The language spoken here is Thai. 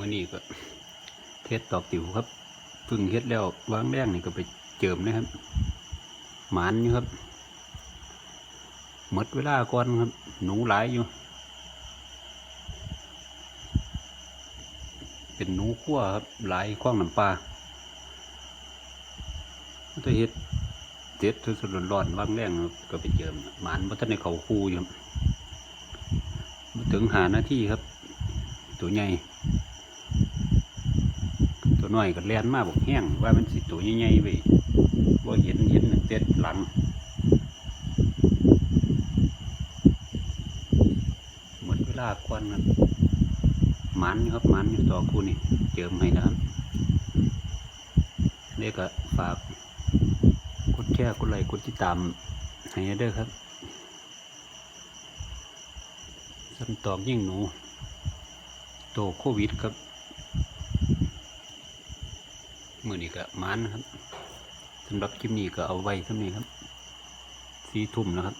มื่อนี้ก็เทสตอกติ๋วครับพึ่งเฮ็ดแล้ววางแรงนี่ก็ไปเจิมนะครับ หมานอยู่ครับหมดเวลาก่อนครับ หนูหลายอยู่ เป็นหนูขั้วครับหลายข้องน้ำปลาตัวเฮ็ดเจ็ดสุดๆร้อนๆวางแรงก็ไปเจิมหมานบ่ทันในเขาคูอยู่ครับบ่ถึงหานาที่ครับ ตัวใหญ่ น้อยก็แลนมาบอกแห้งว่ามันสิตัวใหญ่ๆไปว่าเห็นเห็นเต็ดหลังหมดเวลากวนครับมันอยู่ครับมันอยู่ต่อคู่นี่เจิมให้นะครับนี่ก็ฝากกดแชร์กดไลค์กดติดตามให้เด้อครับสันตอกยิ่งหนู โตโควิดครับ มือนี้ก็มันนะครับสำหรับคลิปนี้ก็เอาไว้เท่านี้ครับสีทุ่มนะครับ